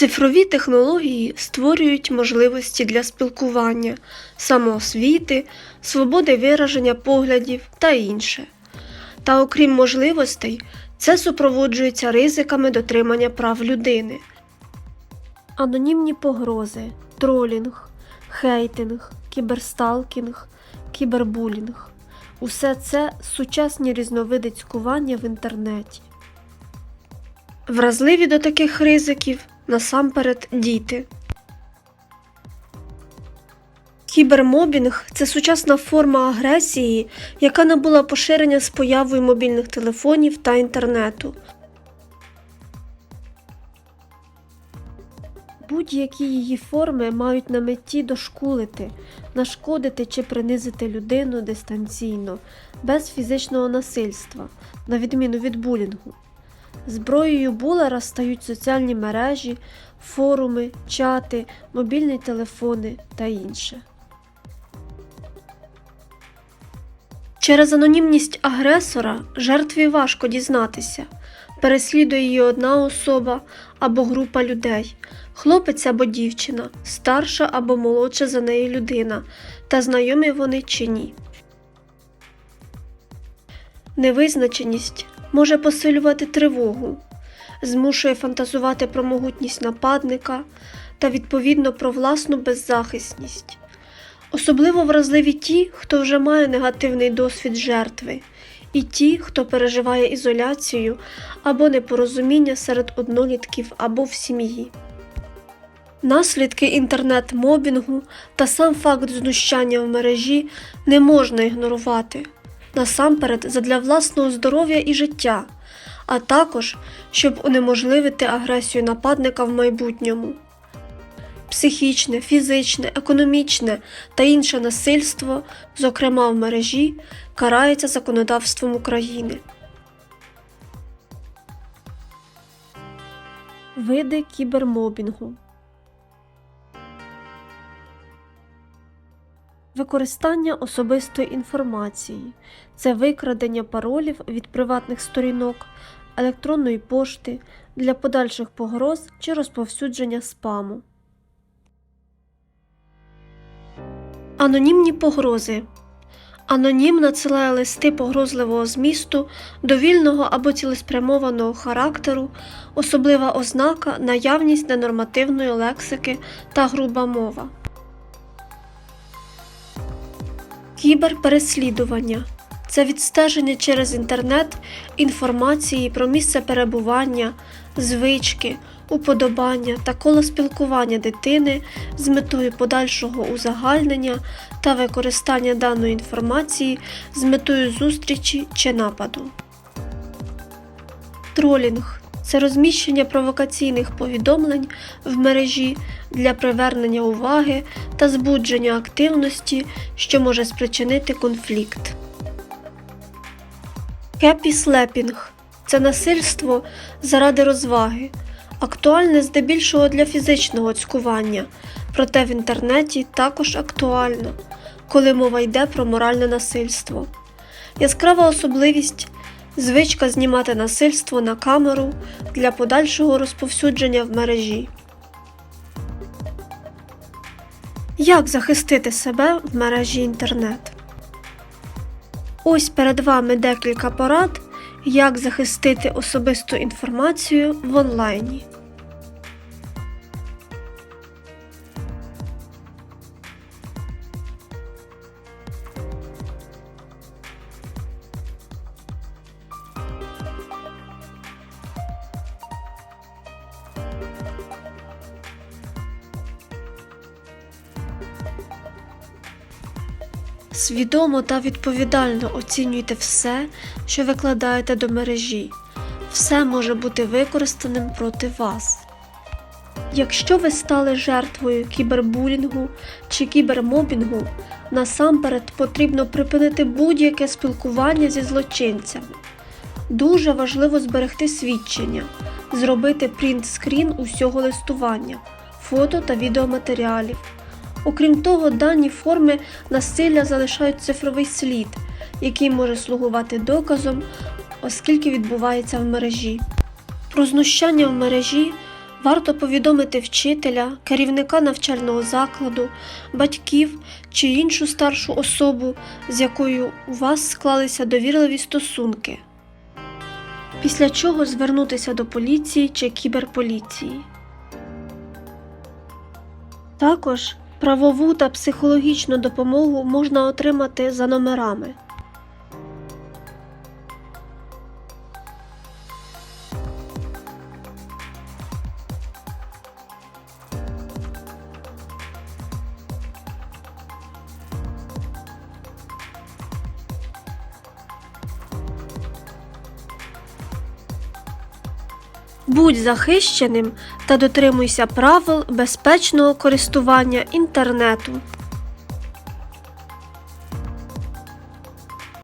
Цифрові технології створюють можливості для спілкування, самоосвіти, свободи вираження поглядів та інше. Та окрім можливостей, це супроводжується ризиками дотримання прав людини. Анонімні погрози, тролінг, хейтинг, кіберсталкінг, кібербулінг усе це сучасні різновиди цькування в інтернеті. Вразливі до таких ризиків насамперед діти. Кібермобінг це сучасна форма агресії, яка набула поширення з появою мобільних телефонів та інтернету. Будь-які її форми мають на меті дошкулити, нашкодити чи принизити людину дистанційно, без фізичного насильства, на відміну від булінгу. Зброєю булера стають соціальні мережі, форуми, чати, мобільні телефони та інше. Через анонімність агресора жертві важко дізнатися, переслідує її одна особа або група людей, хлопець або дівчина, старша або молодша за неї людина, та знайомі вони чи ні. Невизначеність може посилювати тривогу, змушує фантазувати про могутність нападника та відповідно про власну беззахисність. Особливо вразливі ті, хто вже має негативний досвід жертви, і ті, хто переживає ізоляцію або непорозуміння серед однолітків або в сім'ї. Наслідки інтернет-мобінгу та сам факт знущання в мережі не можна ігнорувати насамперед задля власного здоров'я і життя, а також щоб унеможливити агресію нападника в майбутньому. Психічне, фізичне, економічне та інше насильство, зокрема в мережі, карається законодавством України. Види кібермобінгу Використання особистої інформації це викрадення паролів від приватних сторінок, електронної пошти для подальших погроз чи розповсюдження спаму. Анонімні погрози. Анонім надсилає листи погрозливого змісту, довільного або цілеспрямованого характеру, особлива ознака наявність ненормативної лексики та груба мова. Кіберпереслідування це відстеження через інтернет інформації про місце перебування, звички, уподобання та коло спілкування дитини з метою подальшого узагальнення та використання даної інформації з метою зустрічі чи нападу. Тролінг це розміщення провокаційних повідомлень в мережі для привернення уваги та збудження активності, що може спричинити конфлікт. Хеппі слепінг це насильство заради розваги, актуальне здебільшого для фізичного цькування, проте в інтернеті також актуально, коли мова йде про моральне насильство. Яскрава особливість звичка знімати насильство на камеру для подальшого розповсюдження в мережі. Як захистити себе в мережі інтернет? Ось перед вами декілька порад, як захистити особисту інформацію в онлайні. Свідомо та відповідально оцінюйте все, що викладаєте до мережі. Все може бути використаним проти вас. Якщо ви стали жертвою кібербулінгу чи кібермобінгу, насамперед потрібно припинити будь-яке спілкування зі злочинцями. Дуже важливо зберегти свідчення, зробити принт-скрін усього листування, фото та відеоматеріалів. Окрім того, дані форми насилля залишають цифровий слід, який може слугувати доказом, оскільки відбувається в мережі. Про знущання в мережі Варто повідомити вчителя, керівника навчального закладу, батьків чи іншу старшу особу, з якою у вас склалися довірливі стосунки. Після чого звернутися до поліції чи кіберполіції. Також правову та психологічну допомогу можна отримати за номерами. Будь захищеним та дотримуйся правил безпечного користування інтернету.